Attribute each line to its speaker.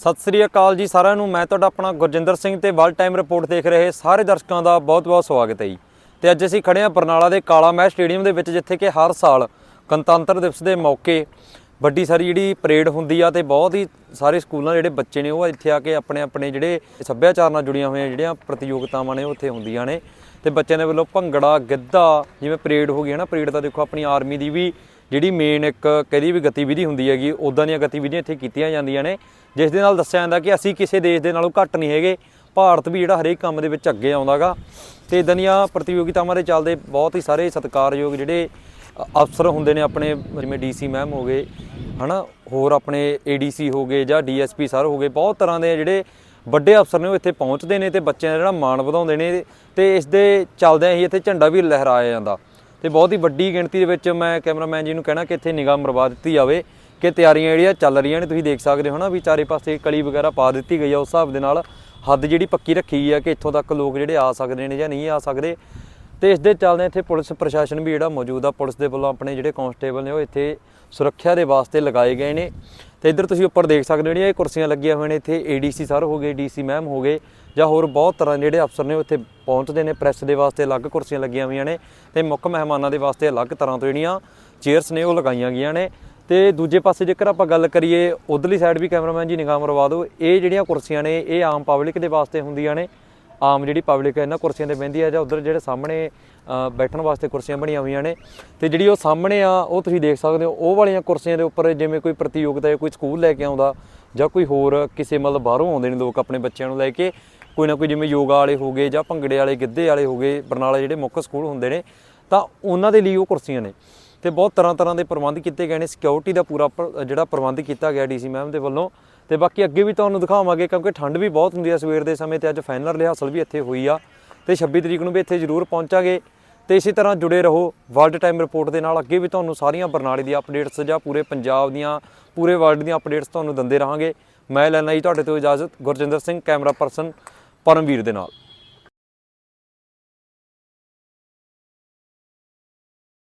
Speaker 1: ਸਤਿ ਸ੍ਰੀ ਅਕਾਲ ਜੀ ਸਾਰਿਆਂ ਨੂੰ। ਮੈਂ ਤੁਹਾਡਾ ਆਪਣਾ ਗੁਰਜਿੰਦਰ ਸਿੰਘ ਤੇ ਵਰਲਡ ਟਾਈਮ ਰਿਪੋਰਟ ਦੇਖ ਰਹੇ ਸਾਰੇ ਦਰਸ਼ਕਾਂ ਦਾ ਬਹੁਤ-ਬਹੁਤ ਸਵਾਗਤ ਹੈ ਜੀ। ਤੇ ਅੱਜ ਅਸੀਂ ਖੜੇ ਹਾਂ ਬਰਨਾਲਾ ਦੇ ਕਾਲਾ ਮਹਿਲ ਸਟੇਡੀਅਮ ਦੇ ਵਿੱਚ, ਜਿੱਥੇ ਕਿ ਹਰ ਸਾਲ ਗਣਤੰਤਰ ਦਿਵਸ ਦੇ ਮੌਕੇ ਵੱਡੀ ਸਾਰੀ ਜਿਹੜੀ ਪਰੇਡ ਹੁੰਦੀ ਆ ਤੇ ਬਹੁਤ ਹੀ ਸਾਰੇ ਸਕੂਲਾਂ ਦੇ ਜਿਹੜੇ ਬੱਚੇ ਨੇ ਉਹ ਇੱਥੇ ਆ ਕੇ ਆਪਣੇ ਆਪਣੇ ਜਿਹੜੇ ਸੱਭਿਆਚਾਰ ਨਾਲ ਜੁੜੀਆਂ ਹੋਈਆਂ ਜਿਹੜੀਆਂ ਪ੍ਰਤੀਯੋਗਤਾਵਾਂ ਨੇ ਉਹ ਉੱਥੇ ਹੁੰਦੀਆਂ ਨੇ। ਤੇ ਬੱਚਿਆਂ ਦੇ ਵੱਲੋਂ ਭੰਗੜਾ, ਗਿੱਧਾ, ਜਿਵੇਂ ਪਰੇਡ ਹੋ ਗਈ ਹੈ ਨਾ, ਪਰੇਡ ਤਾਂ ਦੇਖੋ ਆਪਣੀ ਆਰਮੀ ਦੀ ਵੀ ਜਿਹੜੀ ਮੇਨ ਇੱਕ ਕਹਦੀ ਵੀ ਗਤੀਵਿਧੀ ਹੁੰਦੀ ਹੈਗੀ ਉਦਾਂ ਦੀਆਂ ਗਤੀਵਿਧੀਆਂ ਇੱਥੇ ਕੀਤੀਆਂ ਜਾਂਦੀਆਂ ਨੇ, ਜਿਸ ਦੇ ਨਾਲ ਦੱਸਿਆ ਜਾਂਦਾ ਕਿ ਅਸੀਂ ਕਿਸੇ ਦੇਸ਼ ਦੇ ਨਾਲੋਂ ਘੱਟ ਨਹੀਂ ਹੈਗੇ, ਭਾਰਤ ਵੀ ਜਿਹੜਾ ਹਰੇਕ ਕੰਮ ਦੇ ਵਿੱਚ ਅੱਗੇ ਆਉਂਦਾਗਾ ਤੇ ਇਦਾਂ ਦੀਆਂ ਪ੍ਰਤੀਯੋਗਿਤਾਵਾਂ ਦੇ ਚੱਲਦੇ ਬਹੁਤ ਹੀ ਸਾਰੇ ਸਤਿਕਾਰਯੋਗ ਜਿਹੜੇ ਅਫਸਰ ਹੁੰਦੇ ਨੇ ਆਪਣੇ, ਜਿਵੇਂ ਡੀਸੀ ਮੈਮ ਹੋ ਗਏ, ਹਨਾ, ਹੋਰ ਆਪਣੇ ਏਡੀਸੀ ਹੋ ਗਏ ਜਾਂ ਡੀਐਸਪੀ ਸਰ ਹੋ ਗਏ, ਬਹੁਤ ਤਰ੍ਹਾਂ ਦੇ ਜਿਹੜੇ ਵੱਡੇ ਅਫਸਰ ਨੇ ਉਹ ਇੱਥੇ ਪਹੁੰਚਦੇ ਨੇ ਤੇ ਬੱਚਿਆਂ ਦਾ ਜਿਹੜਾ ਮਾਣ ਵਧਾਉਂਦੇ ਨੇ ਤੇ ਇਸ ਦੇ ਚੱਲਦਿਆਂ ਹੀ ਇੱਥੇ ਝੰਡਾ ਵੀ ਲਹਿਰਾਇਆ ਜਾਂਦਾ। ਤੇ ਬਹੁਤ ਹੀ ਵੱਡੀ ਗਿਣਤੀ ਦੇ ਵਿੱਚ ਮੈਂ ਕੈਮਰਾਮੈਨ ਜੀ ਨੂੰ ਕਹਿਣਾ ਕਿ ਇੱਥੇ ਨਿਗਾਹ ਮਰਵਾ ਦਿੱਤੀ ਜਾਵੇ ਕਿ ਤਿਆਰੀਆਂ ਜਿਹੜੀਆਂ ਚੱਲ ਰਹੀਆਂ ਨੇ, ਤੁਸੀਂ ਦੇਖ ਸਕਦੇ ਹੋ ਨਾ ਵੀ ਚਾਰੇ ਪਾਸੇ ਕਲੀ ਵਗੈਰਾ ਪਾ ਦਿੱਤੀ ਗਈ ਆ, ਉਸ ਹਿਸਾਬ ਦੇ ਨਾਲ ਹੱਦ ਜਿਹੜੀ ਪੱਕੀ ਰੱਖੀ ਗਈ ਆ ਕਿ ਇੱਥੋਂ ਤੱਕ ਲੋਕ ਜਿਹੜੇ ਆ ਸਕਦੇ ਨੇ ਜਾਂ ਨਹੀਂ ਆ ਸਕਦੇ। ਤੇ ਇਸ ਦੇ ਚੱਲਦੇ ਇੱਥੇ ਪੁਲਿਸ ਪ੍ਰਸ਼ਾਸਨ ਵੀ ਜਿਹੜਾ ਮੌਜੂਦ ਆ, ਪੁਲਿਸ ਦੇ ਵੱਲੋਂ ਆਪਣੇ ਜਿਹੜੇ ਕਾਂਸਟੇਬਲ ਨੇ ਉਹ ਇੱਥੇ ਸੁਰੱਖਿਆ ਦੇ ਵਾਸਤੇ ਲਗਾਏ ਗਏ ਨੇ। ਤੇ ਇੱਧਰ ਤੁਸੀਂ ਉੱਪਰ ਦੇਖ ਸਕਦੇ ਹੋ ਜਿਹੜੀਆਂ ਇਹ ਕੁਰਸੀਆਂ ਲੱਗੀਆਂ ਹੋਈਆਂ ਨੇ, ਇੱਥੇ ਏਡੀਸੀ ਸਰ ਹੋ ਗਏ ਡੀਸੀ ਮੈਮ ਹੋ ਗਏ, ਜਾਂ ਹੋਰ ਬਹੁਤ ਤਰ੍ਹਾਂ ਦੇ ਜਿਹੜੇ ਅਫਸਰ ਨੇ ਉੱਥੇ ਪਹੁੰਚਦੇ ਨੇ ਪ੍ਰੈਸ ਦੇ ਵਾਸਤੇ, ਅਲੱਗ ਕੁਰਸੀਆਂ ਲੱਗੀਆਂ ਹੋਈਆਂ ਨੇ ਤੇ ਮੁੱਖ ਮਹਿਮਾਨਾਂ ਦੇ ਵਾਸਤੇ ਅਲੱਗ ਤਰ੍ਹਾਂ ਤੋਂ ਜਿਹੜੀਆਂ ਚੇਅਰਸ ਨੇ ਉਹ ਲਗਾਈਆਂ ਗਈਆਂ ਨੇ। ਤੇ ਦੂਜੇ ਪਾਸੇ ਜੇਕਰ ਆਪਾਂ ਗੱਲ ਕਰੀਏ, ਉਧਰਲੀ ਸਾਈਡ ਵੀ ਕੈਮਰਾਮੈਨ ਜੀ ਨਿਗਾਹ ਮਰਵਾ ਦਿਓ, ਇਹ ਜਿਹੜੀਆਂ ਕੁਰਸੀਆਂ ਨੇ, ਇਹ ਆਮ ਪਬਲਿਕ ਦੇ ਵਾਸਤੇ ਹੁੰਦੀਆਂ ਨੇ। ਆਮ ਜਿਹੜੀ ਪਬਲਿਕ ਹੈ ਇਹਨਾਂ ਕੁਰਸੀਆਂ ਤੇ ਬਹਿੰਦੀ ਹੈ ਜਾਂ ਉਧਰ ਜਿਹੜੇ ਸਾਹਮਣੇ ਬੈਠਣ ਵਾਸਤੇ ਕੁਰਸੀਆਂ ਬਣੀਆਂ ਹੋਈਆਂ ਨੇ। ਤੇ ਜਿਹੜੀ ਉਹ ਸਾਹਮਣੇ ਆ, ਉਹ ਤੁਸੀਂ ਦੇਖ ਸਕਦੇ ਹੋ, ਉਹ ਵਾਲੀਆਂ ਕੁਰਸੀਆਂ ਦੇ ਉੱਪਰ ਜਿਵੇਂ ਕੋਈ ਪ੍ਰਤੀਯੋਗਤਾ ਜਾਂ ਕੋਈ ਸਕੂਲ ਲੈ ਕੇ ਆਉਂਦਾ ਜਾਂ ਕੋਈ ਹੋਰ ਕਿਸੇ ਮਤਲਬ ਬਾਹਰੋਂ ਆਉਂਦੇ ਨੇ ਲੋਕ ਆਪਣੇ ਬੱਚਿਆਂ ਨੂੰ ਲੈ ਕੇ, ਕੋਈ ਨਾ ਕੋਈ ਜਿਵੇਂ ਯੋਗਾ ਵਾਲੇ ਹੋ ਗਏ ਜਾਂ ਭੰਗੜੇ ਵਾਲੇ, ਗਿੱਧੇ ਵਾਲੇ ਹੋ ਗਏ, ਬਰਨਾਲਾ ਜਿਹੜੇ ਮੁੱਖ ਸਕੂਲ ਹੁੰਦੇ ਨੇ, ਤਾਂ ਉਹਨਾਂ ਦੇ ਲਈ ਉਹ ਕੁਰਸੀਆਂ ਨੇ। ਤੇ ਬਹੁਤ ਤਰ੍ਹਾਂ ਤਰ੍ਹਾਂ ਦੇ ਪ੍ਰਬੰਧ ਕੀਤੇ ਗਏ ਨੇ, ਸਿਕਿਉਰਿਟੀ ਦਾ ਪੂਰਾ ਪ- ਜਿਹੜਾ ਪ੍ਰਬੰਧ ਕੀਤਾ ਗਿਆ ਡੀਸੀ ਮੈਮ ਦੇ ਵੱਲੋਂ। ਤੇ ਬਾਕੀ ਅੱਗੇ ਵੀ ਤੁਹਾਨੂੰ ਦਿਖਾਵਾਂਗੇ, ਕਿਉਂਕਿ ਠੰਡ ਵੀ ਬਹੁਤ ਹੁੰਦੀ ਹੈ ਸਵੇਰ ਦੇ ਸਮੇਂ ਤੇ ਅੱਜ ਫਾਈਨਲ ਰਿਹਾਸਲ ਵੀ ਇੱਥੇ ਹੋਈ ਆ। ਤੇ 26 ਤਰੀਕ ਨੂੰ ਵੀ ਇੱਥੇ ਜ਼ਰੂਰ ਪਹੁੰਚਾਂਗੇ। ਤੇ ਇਸੇ ਤਰ੍ਹਾਂ ਜੁੜੇ ਰਹੋ ਵਰਲਡ ਟਾਈਮ ਰਿਪੋਰਟ ਦੇ ਨਾਲ। ਅੱਗੇ ਵੀ ਤੁਹਾਨੂੰ ਸਾਰੀਆਂ ਬਰਨਾਲੇ ਦੀਆਂ ਅਪਡੇਟਸ ਜਾਂ ਪੂਰੇ ਪੰਜਾਬ ਦੀਆਂ, ਪੂਰੇ ਵਰਲਡ ਦੀਆਂ ਅਪਡੇਟਸ ਤੁਹਾਨੂੰ ਦਿੰਦੇ ਰਹਾਂਗੇ। ਮੈਂ ਲੈਣਾ ਜੀ ਤੁਹਾਡੇ ਤੋਂ ਇਜਾਜ਼ਤ, ਗੁਰਜਿੰਦਰ ਸਿੰਘ ਕੈਮਰਾ ਪਰਸਨ ਪਰਮਵੀਰ ਦੇ ਨਾਲ।